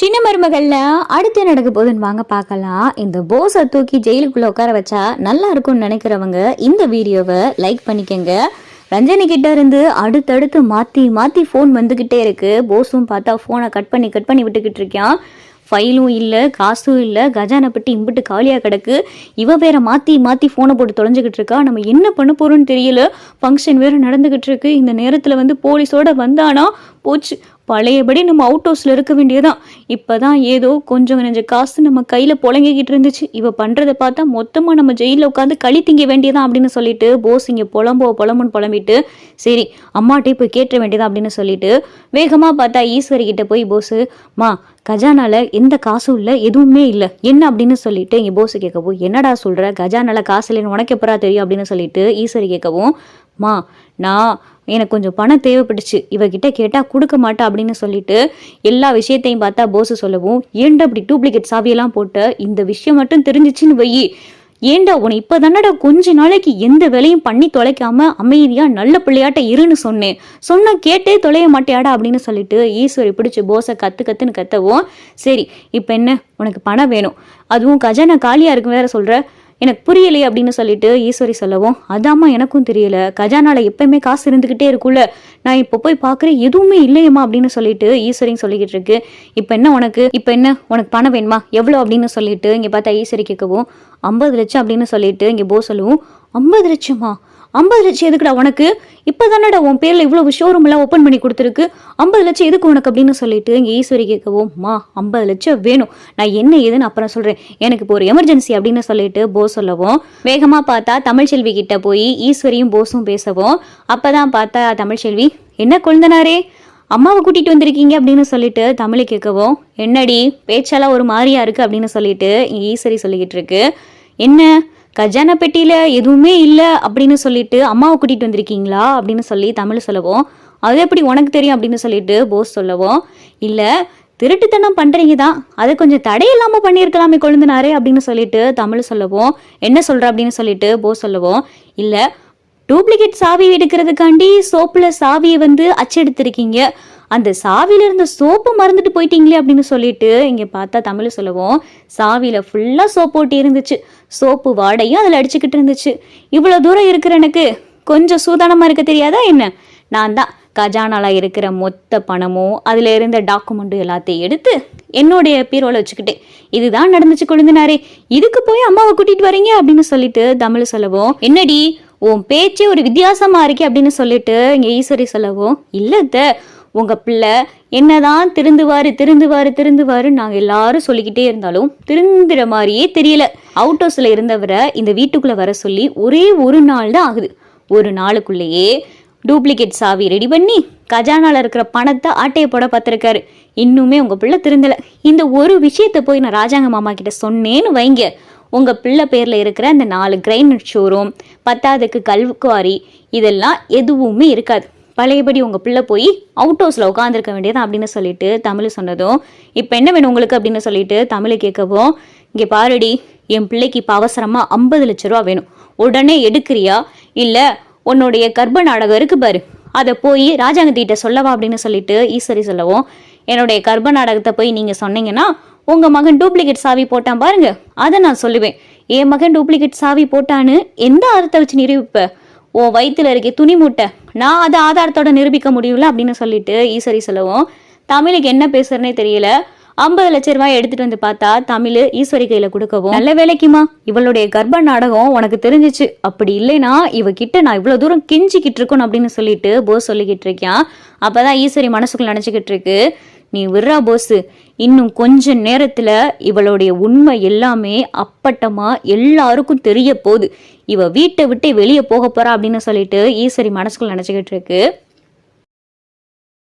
சின்ன மருமகள்ல அடுத்து நடக்க போகுதுன்னு வாங்க பார்க்கலாம். இந்த போஸை தூக்கி ஜெயிலுக்குள்ள உட்கார வச்சா நல்லா இருக்கும்னு நினைக்கிறவங்க இந்த வீடியோவை லைக் பண்ணிக்கங்க. ரஞ்சனி கிட்ட இருந்து அடுத்தடுத்து மாத்தி மாத்தி ஃபோன் வந்துகிட்டே இருக்கு. போஸும் பார்த்தா ஃபோனை கட் பண்ணி கட் பண்ணி விட்டுக்கிட்டு இருக்கான். ஃபைலும் இல்லை காசும் இல்லை கஜானை பெட்டி இம்பிட்டு காலியாக கிடக்கு. இவ வேற மாற்றி மாற்றி ஃபோனை போட்டு தொலைஞ்சிக்கிட்டு இருக்கா. நம்ம என்ன பண்ண போகிறோன்னு தெரியல. ஃபங்க்ஷன் வேறு நடந்துக்கிட்டு இருக்கு. இந்த நேரத்தில் வந்து போலீஸோட வந்தானா? போச்சு. பழையபடி நம்ம அவுட் ஹவுஸில் இருக்க வேண்டியதான் இப்போ தான் ஏதோ கொஞ்சம் நெஞ்ச காசு நம்ம கையில் புழங்கிக்கிட்டு இருந்துச்சு. இவ பண்ணுறதை பார்த்தா மொத்தமாக நம்ம ஜெயிலில் உட்காந்து களி திங்க வேண்டியதான் அப்படின்னு சொல்லிட்டு போஸ் இங்கே புலம்போ புலம்புன்னு புலம்பிட்டு சரி அம்மாட்டே போய் கேட்ட வேண்டியதான் அப்படின்னு சொல்லிட்டு வேகமாக பார்த்தா ஈஸ்வரி கிட்ட போய் போஸு மா கஜானால எந்த காசும் இல்லை எதுவுமே இல்லை. என்ன அப்படின்னு சொல்லிட்டு இங்கே போஸ் கேட்கவும் என்னடா சொல்கிற கஜானால காசு இல்லைன்னு உனக்கு எப்பரா தெரியும்? அப்படின்னு சொல்லிட்டு ஈஸ்வரி கேட்கவும் மா நான் எனக்கு கொஞ்சம் பணம் தேவைப்பட்டுச்சு. இவகிட்ட கேட்டால் கொடுக்க மாட்டா அப்படின்னு சொல்லிட்டு எல்லா விஷயத்தையும் பார்த்தா போஸ் சொல்லவும் ஏன்டா அப்படி டூப்ளிகேட் சாவியெல்லாம் போட்டு? இந்த விஷயம் மட்டும் தெரிஞ்சிச்சுன்னு வையி. ஏன்டா உன இப்போ தானடா கொஞ்ச நாளைக்கு எந்த வேலையும் பண்ணி தொலைக்காம அமைதியாக நல்ல பிள்ளையாட்ட இருன்னு சொன்னேன். சொன்னால் கேட்டே தொலைய மாட்டியாடா அப்படின்னு சொல்லிட்டு ஈஸ்வரி பிடிச்சி போஸை கற்று கத்துன்னு கத்தவும் சரி இப்போ என்ன? உனக்கு பணம் வேணும். அதுவும் கஜானா காலியாக இருக்கும் வேற சொல்கிற எனக்கு புரியலையே அப்படின்னு சொல்லிட்டு ஈஸ்வரி சொல்லவும் அதாம்மா எனக்கும் தெரியல. கஜானால எப்பயுமே காசு இருந்துகிட்டே இருக்குல்ல நான் இப்போ போய் பார்க்குறேன். எதுவுமே இல்லையம்மா அப்படின்னு சொல்லிட்டு ஈஸ்வரியும் சொல்லிக்கிட்டு இருக்கு. இப்போ என்ன உனக்கு? இப்போ என்ன? உனக்கு பணம் வேணுமா? எவ்வளோ அப்படின்னு சொல்லிட்டு இங்கே பார்த்தா ஈஸ்வரி கேட்கவும் ஐம்பது லட்சம் அப்படின்னு சொல்லிட்டு இங்கே போ சொல்லவும். ஐம்பது லட்சமா? ஐம்பது லட்சம் எதுக்குடா உனக்கு? இப்போ தானடா உன் பேரில் இவ்வளோ ஷோரூம் எல்லாம் ஓப்பன் பண்ணி கொடுத்துருக்கு. ஐம்பது லட்சம் எதுக்கு உனக்கு அப்படின்னு சொல்லிட்டு இங்கே ஈஸ்வரி கேட்கவும் மா ஐம்பது லட்சம் வேணும். நான் என்ன ஏதுன்னு அப்புறம் சொல்கிறேன் எனக்கு இப்போ ஒரு எமர்ஜென்சி அப்படின்னு சொல்லிட்டு போ சொல்லவும். வேகமாக பார்த்தா தமிழ்ச்செல்வி கிட்ட போய் ஈஸ்வரியும் போஸும் பேசவும். அப்போ தான் பார்த்தா தமிழ்ச்செல்வி என்ன குழந்தனாரே? அம்மாவை கூட்டிகிட்டு வந்திருக்கீங்க? அப்படின்னு சொல்லிட்டு தமிழை கேட்கவும் என்னடி பேச்செல்லாம் ஒரு மாதிரியா இருக்குது அப்படின்னு சொல்லிட்டு ஈஸ்வரி சொல்லிக்கிட்டு இருக்கு. என்ன? கஜானா பெட்டியில் எதுவுமே இல்லை அப்படின்னு சொல்லிட்டு அம்மாவை கூட்டிட்டு வந்திருக்கீங்களா அப்படின்னு சொல்லி தமிழ் சொல்லவும் அது எப்படி உனக்கு தெரியும்? அப்படின்னு சொல்லிட்டு போஸ் சொல்லவும் இல்லை திருட்டுத்தனம் பண்ணுறீங்க தான். அதை கொஞ்சம் தடையில்லாமல் பண்ணியிருக்கலாமே கொழுந்தினாரே அப்படின்னு சொல்லிட்டு தமிழ் சொல்லவும் என்ன சொல்கிற அப்படின்னு சொல்லிட்டு போஸ் சொல்லவும் இல்லை டூப்ளிகேட் சாவி எடுக்கிறதுக்காண்டி சோப்பில் சாவியை வந்து அச்செடுத்திருக்கீங்க அந்த சாவியில இருந்த சோப்பு மறந்துட்டு போயிட்டீங்களே அப்படின்னு சொல்லிட்டு இங்கே பார்த்தா தமிழ் சொல்லவும் சாவியில ஃபுல்லாக சோப்பு ஒட்டி இருந்துச்சு. சோப்பு வாடையும் அதில் அடிச்சுக்கிட்டு இருந்துச்சு. இவ்வளோ தூரம் இருக்கிற எனக்கு கொஞ்சம் சூதானமாக இருக்க தெரியாதா என்ன? நான் தான் கஜானால இருக்கிற மொத்த பணமும் அதில் இருந்த டாக்குமெண்ட்டும் எல்லாத்தையும் எடுத்து என்னுடைய பீரோவில் வச்சுக்கிட்டேன். இதுதான் நடந்துச்சு கொழுந்தினாரே இதுக்கு போய் அம்மாவை கூட்டிகிட்டு வரீங்க அப்படின்னு சொல்லிட்டு தமிழ் சொல்லவும். என்னடி உன் பேச்சே ஒரு வித்தியாசமாக இருக்கே அப்படின்னு சொல்லிட்டு இங்கே ஈஸ்வரி சொல்லவும். இல்லை உங்கள் பிள்ளை என்னதான் திருந்துவாரு திருந்துவாரு திருந்துவாரு நாங்கள் எல்லாரும் சொல்லிக்கிட்டே இருந்தாலும் திருந்துற மாதிரியே தெரியல. அவுட் ஹவுஸில் இருந்தவரை இந்த வீட்டுக்குள்ளே வர சொல்லி ஒரே ஒரு நாள் தான் ஆகுது. ஒரு நாளுக்குள்ளேயே டூப்ளிகேட் சாவி ரெடி பண்ணி கஜானால இருக்கிற பணத்தை ஆட்டையை போட பார்த்துருக்காரு. இன்னுமே உங்கள் பிள்ளை திருந்தலை. இந்த ஒரு விஷயத்தை போய் நான் ராஜாங்க மாமா கிட்ட சொன்னேன்னு வைங்க. உங்கள் பிள்ளை பேரில் இருக்கிற அந்த நாலு கிரைனட் ஷோரூம் பத்தாவதுக்கு கல்குவாரி இதெல்லாம் எதுவுமே இருக்காது. பழையபடி உங்கள் பிள்ளை போய் அவுட் ஹவுஸில் உட்காந்துருக்க வேண்டியதான் அப்படின்னு சொல்லிட்டு தமிழ் சொன்னதும் இப்போ என்ன வேணும் உங்களுக்கு? அப்படின்னு சொல்லிட்டு தமிழ் கேட்கவும் இங்கே பாருடி என் பிள்ளைக்கு இப்போ அவசரமாக ஐம்பது லட்ச ரூபா வேணும். உடனே எடுக்கிறியா? இல்லை உன்னுடைய கர்ப்ப நாடகம் இருக்கு பாரு அதை போய் ராஜாங்கத்திட்ட சொல்லவா? அப்படின்னு சொல்லிட்டு ஈஸ்வரி சொல்லவும் என்னுடைய கர்ப்ப நாடகத்தை போய் நீங்கள் சொன்னீங்கன்னா உங்கள் மகன் டூப்ளிகேட் சாவி போட்டான் பாருங்க அதை நான் சொல்லுவேன். என் மகன் டூப்ளிகேட் சாவி போட்டான்னு எந்த அர்த்தத்தை வச்சு நிரூபிப்பேன் உன் வயிற்றுல இருக்க துணி மூட்டை. நான் அதை ஆதாரத்தோட நிரூபிக்க முடியல அப்படின்னு சொல்லிட்டு ஈஸ்வரி சொல்லவும் தமிழுக்கு என்ன பேசுறேனே தெரியல. ஐம்பது லட்ச ரூபாய் எடுத்துட்டு வந்து பார்த்தா தமிழ் ஈஸ்வரி கையில கொடுக்கவும் நல்ல வேலைக்குமா? இவளுடைய கர்ப்ப நாடகம் உனக்கு தெரிஞ்சிச்சு. அப்படி இல்லைனா இவகிட்ட நான் இவ்வளவு தூரம் கெஞ்சிக்கிட்டு இருக்கணும் அப்படின்னு சொல்லிட்டு போஸ் சொல்லிக்கிட்டு இருக்கேன் அப்பதான் ஈஸ்வரி மனசுக்குள்ள நினச்சிக்கிட்டு இருக்கு நீ விட்றா போஸு இன்னும் கொஞ்ச நேரத்தில் இவளுடைய உண்மை எல்லாமே அப்பட்டமாக எல்லாருக்கும் தெரிய போகுது. இவ வீட்டை விட்டு வெளியே போக போகிறா அப்படின்னு சொல்லிட்டு ஈஸ்வரி மனசுக்குள்ள நினச்சிக்கிட்டு இருக்கு.